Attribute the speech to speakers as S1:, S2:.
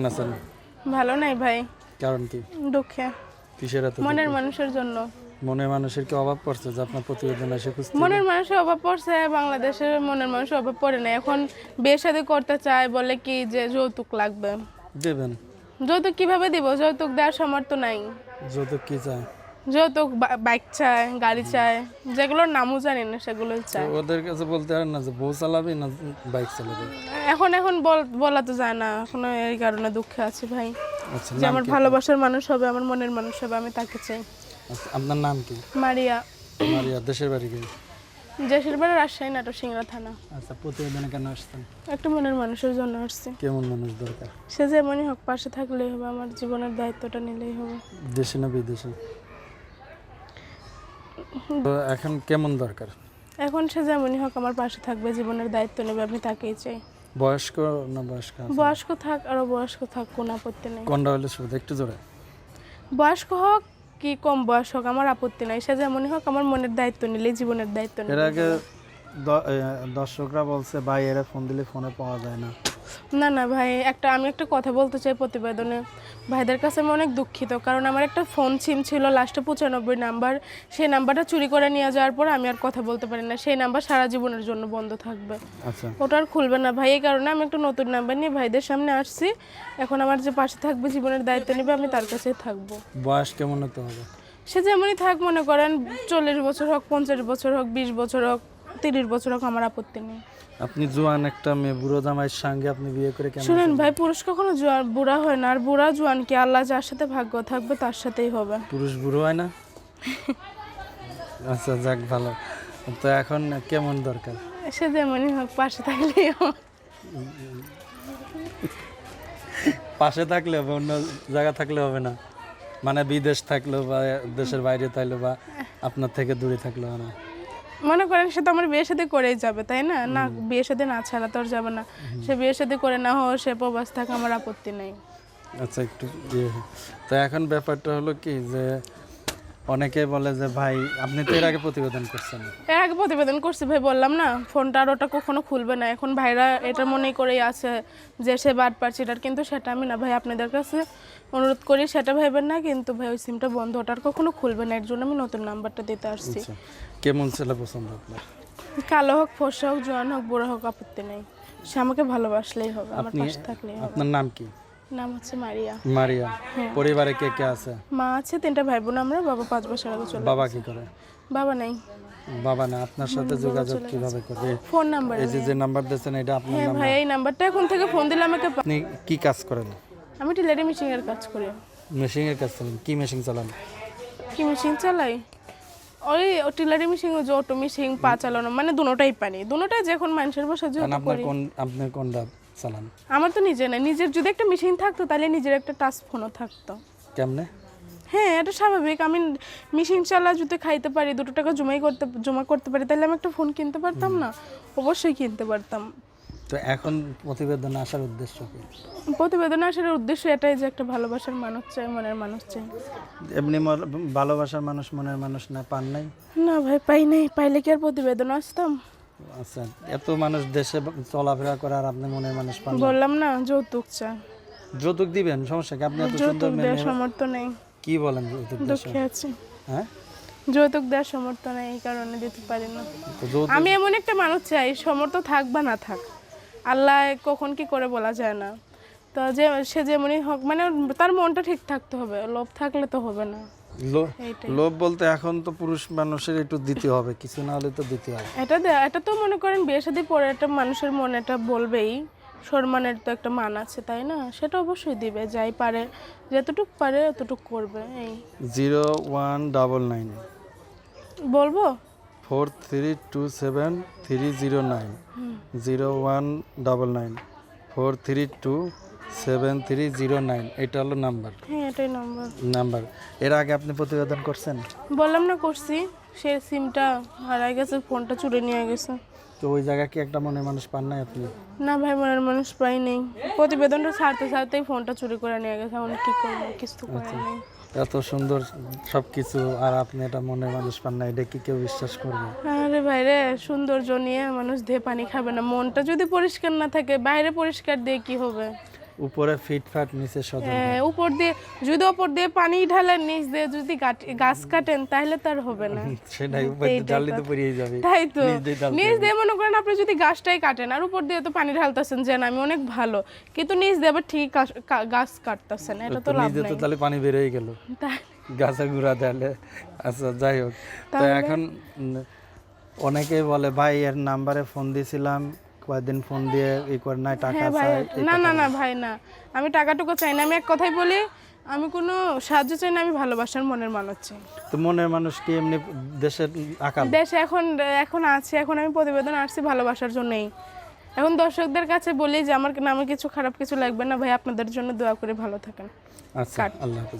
S1: কেমন আছেন?
S2: ভালো নাই ভাই।
S1: কারণ কি?
S2: দুঃখে।
S1: কিসের এত
S2: মনের মানুষের জন্য।
S1: মনের মানুষের কি অভাব পড়ছে যে আপনার প্রতিবেদন এসে খুঁজতে
S2: মনের মানুষের অভাব পড়ছে বাংলাদেশের মনের মানুষের অভাব পড়ে না এখন বিয়ে শাদী করতে চায় বলে কি যে যৌতুক লাগবে?
S1: দেবেন।
S2: যৌতুক কীভাবে দিব? যৌতুক দেওয়ার সামর্থ্য নাই।
S1: যৌতুক কি চায়?
S2: বা- বাইক চায় গাড়ি চায় যেগুলোর নামও জানি না সেগুলোই
S1: তো
S2: চায়
S1: ওদের কাছে বলতে পারেন না যে বউ চালাবি না বাইক চালাবি?
S2: এখন এখন বলা তো যায় না। এখন এই কারণে দুঃখে আছি ভাই।
S1: আচ্ছা
S2: যে আমার ভালোবাসার মানুষ হবে আমার মনের মানুষ হবে আমি তাকে চাই।
S1: আচ্ছা, আপনার নাম কি?
S2: মারিয়া।
S1: মারিয়া দেশের বাড়ি কি?
S2: দেশের বাড়ি রাজশাহী নাটক সিংড়া থানা।
S1: আচ্ছা প্রতিবেদনে কেন আসছেন?
S2: একটা মনের মানুষের জন্য আসছি।
S1: কেমন মানুষ দরকার?
S2: সে যেমনই হোক পাশে থাকলেই হবে আমার জীবনের দায়িত্বটা নিলেই হবে।
S1: দেশে না বিদেশে? তো এখন কেমন দরকার?
S2: এখন সে যেমনই হোক আমার পাশে থাকবে জীবনের দায়িত্ব নেবে আমি তাকেই চাই।
S1: বয়স্ক না বয়স্ক
S2: বয়স্ক থাক আরও বয়স্ক থাক কোনো আপত্তি নেই।
S1: কোনটা হলে সুবিধা? একটু জোরে।
S2: বয়স্ক হোক কি কম বয়স হোক আমার আপত্তি নাই। সে যেমনই হোক আমার মনের দায়িত্ব নিলেই জীবনের দায়িত্ব নিলে
S1: এর
S2: নেবে
S1: আগে দর্শকরা বলছে ভাই এরা ফোন দিলে ফোনে পাওয়া যায় না।
S2: না না ভাই একটা আমি একটা কথা বলতে চাই প্রতিবেদনে। ভাইদের কাছে আমি অনেক দুঃখিত কারণ আমার একটা ফোন সিম ছিল লাস্টে পঁচানব্বই নাম্বার। সেই নাম্বারটা চুরি করে নিয়ে যাওয়ার পর আমি আর কথা বলতে পারি না। সেই নাম্বার সারা জীবনের জন্য বন্ধ থাকবে।
S1: আচ্ছা।
S2: ওটা আর খুলবে না ভাই এই কারণে আমি একটা নতুন নাম্বার নিয়ে ভাইদের সামনে আসছি। এখন আমার যে পাশে থাকবে জীবনের দায়িত্ব নেবে আমি তার কাছেই থাকব।
S1: বয়স কেমন হতে হবে?
S2: সে যেমনই থাক মনে করেন চল্লিশ বছর হোক পঞ্চাশ বছর হোক বিশ বছর হোক তিরিশ বছর হোক আমার আপত্তি নেই।
S1: আপনি জোয়ান একটা মেয়ে বুড়ো জামাইয়ের সঙ্গে আপনি বিয়ে করে কেন
S2: শুনেন ভাই পুরুষ কখনো জোয়ান বুড়া হয় না। আর বুড়া জোয়ান কি আল্লাহ যার সাথে ভাগ্য থাকবে তার সাথেই হবে।
S1: পুরুষ বুড়ো হয় না? আচ্ছা যাক ভালো। তো এখন কেমন দরকার?
S2: সে যেমনই হোক পাশে থাকলেই।
S1: পাশে থাকলে হবে অন্য জায়গা থাকলে হবে না। মানে বিদেশ থাকলেও বা দেশের বাইরে থাকলেও বা আপনার থেকে দূরে থাকলেও হবে না।
S2: মনে করেন সে তো আমার বিয়ের সাথে করেই যাবে তাই না? না বিয়ের সাথে না ছাড়া তো আর যাবে না। সে বিয়ের সাথে করে না হোক সে প্রবাস থাকে আমার আপত্তি নেই।
S1: আচ্ছা একটু ইয়ে। তো এখন ব্যাপারটা হলো কি যে অনেকে বলে যে ভাই আপনি তো এর আগে প্রতিবেদন করছেন।
S2: এর আগে প্রতিবেদন করছি ভাই বললাম না ফোনটা আর ওটা কখনো খুলবে না। এখন ভাইরা এটা মনে করেই আছে যে সে বাদ পারছে এটার কিন্তু সেটা আমি না ভাই আপনাদের কাছে অনুরোধ করি সেটা ভাইবেন না কিন্তু ভাই ওই সিমটা বন্ধ ওটার কখনো খুলবে না এর জন্য আমি নতুন নাম্বারটা দিতে আসছি।
S1: আচ্ছা কেমন ছেলে পছন্দ আপনার?
S2: কালো হোক ফর্সা হোক জোয়ান হোক বুড়ো হোক আপত্তি নেই। সে আমাকে ভালোবাসলেই হবে আমার পাশে থাকলেই হবে।
S1: আপনার নাম কি?
S2: নাম হচ্ছে মারিয়া।
S1: মারিয়া। পরিবারে কে কে আছে?
S2: মা আছে তিনটা ভাই বোন আমরা বাবা পাঁচ বছর আগে চলে
S1: বাবা কি করে?
S2: বাবা নাই।
S1: বাবা না আপনার সাথে যোগাযোগ কীভাবে করবে
S2: ফোন নাম্বার
S1: এই যে যে নাম্বার দিয়েছেন এটা আপনার
S2: হ্যাঁ
S1: নাম্বার?
S2: ভাই এই নাম্বারটা এখন থেকে ফোন দিলে আমাকে
S1: আপনি কি কাজ করেন?
S2: আমি টেলারি মেশিন এর কাজ করি।
S1: মেশিনের কাজ চালান কি মেশিন চালান?
S2: কি মেশিন চালাই? ওই টিলারি মেশিন যে অটো মেশিন পা চালানো মানে দুটোটাই পানি দুটোটাই যখন মানুষের বসে যেহেতু
S1: আপনার কোন আপনি কোনটা? চালান
S2: আমার তো নিজে না নিজের যদি একটা মেশিন থাকতো তাহলে নিজের একটা টাচ ফোনও থাকতো।
S1: কেমনে?
S2: হ্যাঁ এটা স্বাভাবিক। আমি মেশিন চালা যদি খাইতে পারি দুটো টাকা জমাই করতে জমা করতে পারি তাহলে আমি একটা ফোন কিনতে পারতাম না? অবশ্যই কিনতে পারতাম।
S1: তো এখন প্রতিবেদন আসার উদ্দেশ্য কি?
S2: প্রতিবেদন আসার উদ্দেশ্য এটাই যে একটা ভালোবাসার মানুষ চাই মনের মানুষ চাই।
S1: এমনি ভালোবাসার মানুষ মনের মানুষ না পান নাই?
S2: না ভাই পাই নাই। পাইলে কি আর প্রতিবেদন আসতাম?
S1: আচ্ছা এত মানুষ দেশে চলাফেরা করে আর আপনি মানুষ পান না।
S2: বললাম না যৌতুক
S1: যৌতুক দিবেন সমস্যা কি? আপনি এত সুন্দর
S2: যৌতুক
S1: মেয়ে
S2: দেওয়ার সামর্থ্য নেই।
S1: কি বলেন যৌতুক দেশ
S2: দুঃখে আছি।
S1: হ্যাঁ?
S2: যৌতুক দেওয়ার সামর্থ্য নেই এই কারণে দিতে পারি না।
S1: তো যৌতুক
S2: আমি এমন একটা মানুষ চাই সমর্থ থাক বা না থাক আল্লাহ কখন কি করে বলা যায় না। তো যে সে যেমনই হোক মানে তার মনটা ঠিক থাকতে হবে লোভ থাকলে তো হবে না।
S1: লোভ বলতে এখন তো পুরুষ মানুষের একটু দিতে হবে কিছু না হলে তো দিতে হবে।
S2: এটা এটা তো মনে করেন বিয়ে শাদী পরে একটা মানুষের মনে এটা বলবেই সম্মানের তো একটা মান আছে তাই না? সেটা অবশ্যই দিবে যাই পারে যতটুক পারে ততটুক করবে এই।
S1: Zero one double nine.
S2: বলব?
S1: Four three two seven three zero nine. Zero one double nine. Four three two seven three zero nine এটা হলো নাম্বার
S2: হ্যাঁ এটাই নম্বর
S1: নাম্বার এর আগে আপনি প্রতিবেদন করছেন?
S2: বললাম না করছি। সে সিমটা হারাই গেছে ফোনটা চুরি নিয়ে গেছে।
S1: তো ওই জায়গায় কি একটা মনে মানুষ পান নাই আপনি?
S2: না ভাই মনের মানুষ পাই নেই। প্রতিবেদনটা ছাড়তে ছাড়তেই ফোনটা চুরি করে নিয়ে গেছে এখন কি করব কিছু তো করার
S1: এত সুন্দর সব কিছু আর আপনি এটা মনে মানুষ পান না এটা কি কেউ বিশ্বাস করবে?
S2: আরে ভাইরে সৌন্দর্য নিয়ে মানুষ ধেয়ে পানি খাবে না। মনটা যদি পরিষ্কার না থাকে বাইরে পরিষ্কার দিয়ে কি হবে?
S1: উপরে ফিটফাট নিচে সজল
S2: হ্যাঁ, উপর দিয়ে যদি উপর দিয়ে পানি ঢালেন নিচ দিয়ে যদি গাছ- কাটেন তাহলে তার হবে না।
S1: সেটাই উপর দিয়ে ডালি তো। পড়িয়ে যাবে।
S2: তাই তো।
S1: নিচ দিয়ে
S2: নিচ। দিয়ে মনে করেন আপনি যদি গাছটাই কাটেন আর উপর দিয়ে তো পানি ঢালতেছেন যে আমি অনেক ভালো। কিন্তু নিচ দিয়ে আবার ঠিক গাছ- কাটতেছেন এটা তো লাভ
S1: নিজে তো তাহলে পানি বেরোয় গেল।
S2: তাই-
S1: গাছে গুঁড়া দেলে আচ্ছা যাই হোক। তো এখন অনেকেই বলে ভাই এর নাম্বারে ফোন দিয়েছিলাম কয়েকদিন ফোন দিয়ে ই করে নাই টাকা
S2: হ্যাঁ ভাই
S1: চাই এই
S2: না
S1: কথা
S2: না
S1: বলে।
S2: না ভাই না। আমি টাকাটুকু চাই না আমি এক কথাই বলি আমি কোনো সাহায্য চাই না আমি ভালোবাসার মনের মানুষ চাই।
S1: তো মনের মানুষ কি এমনি দেশের আকাল?
S2: দেশে এখন এখন আছে এখন আমি প্রতিবেদন আসছি ভালোবাসার জন্যই। এখন দর্শকদের কাছে বলি যে আমার আমার কিছু খারাপ কিছু লাগবে না ভাই আপনাদের জন্য দোয়া করে ভালো থাকেন।
S1: আচ্ছা আল্লাহ হাফেজ।